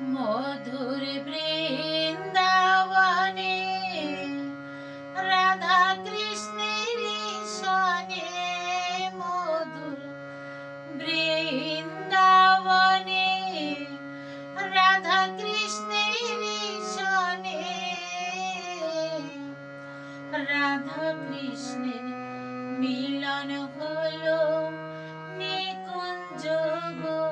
মধুর বৃন্দাবনে রাধা কৃষ্ণের সনে মধুর বৃন্দাবনে রাধা কৃষ্ণের সনে রাধা কৃষ্ণের মিলন হলো নিকুঞ্জ গো।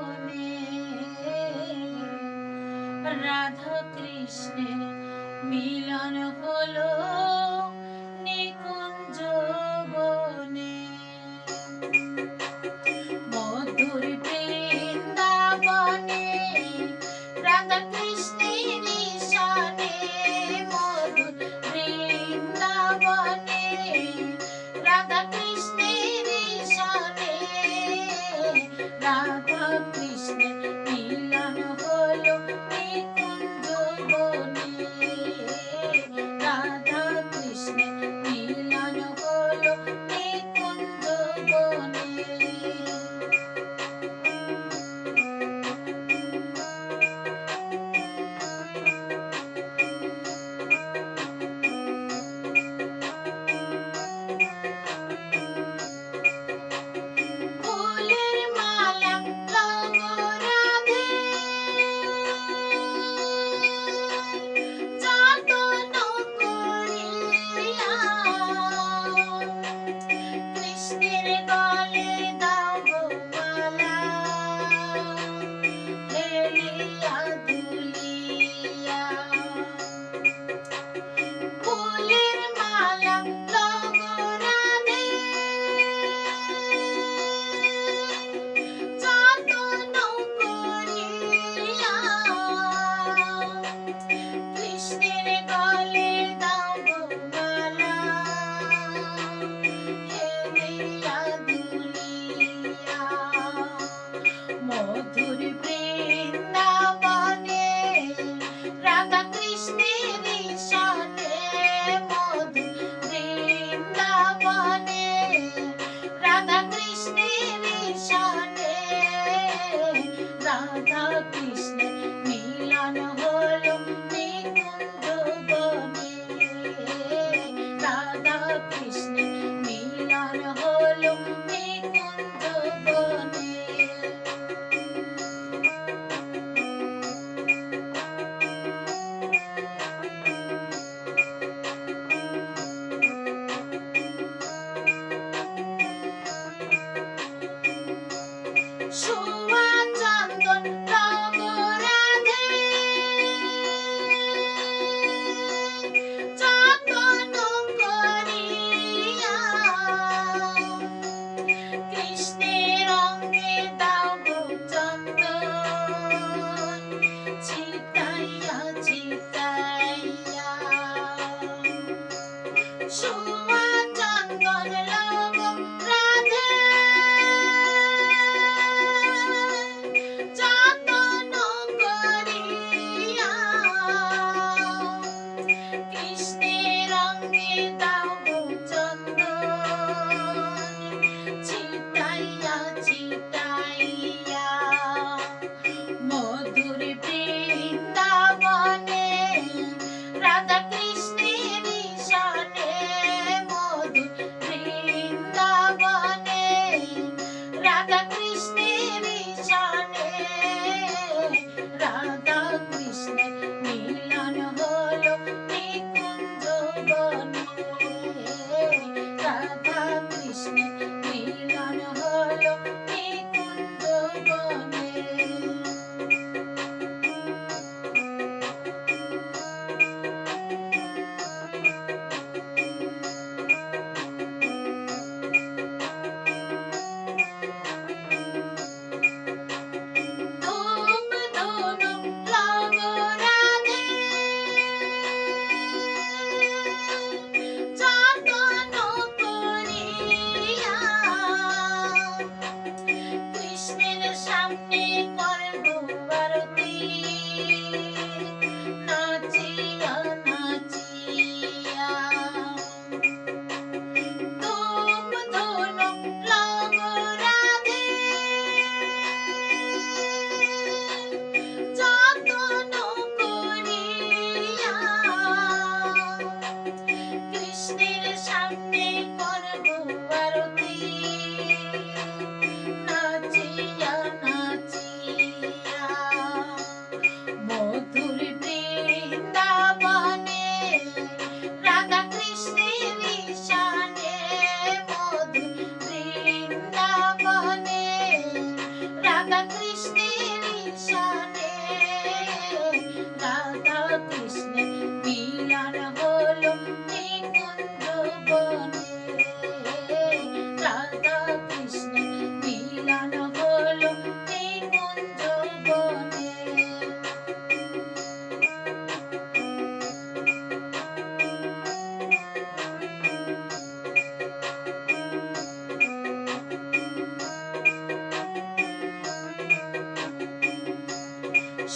রাধা কৃষ্ণের মিলন হলো।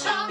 Show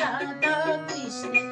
রাধা কৃষ্ণ।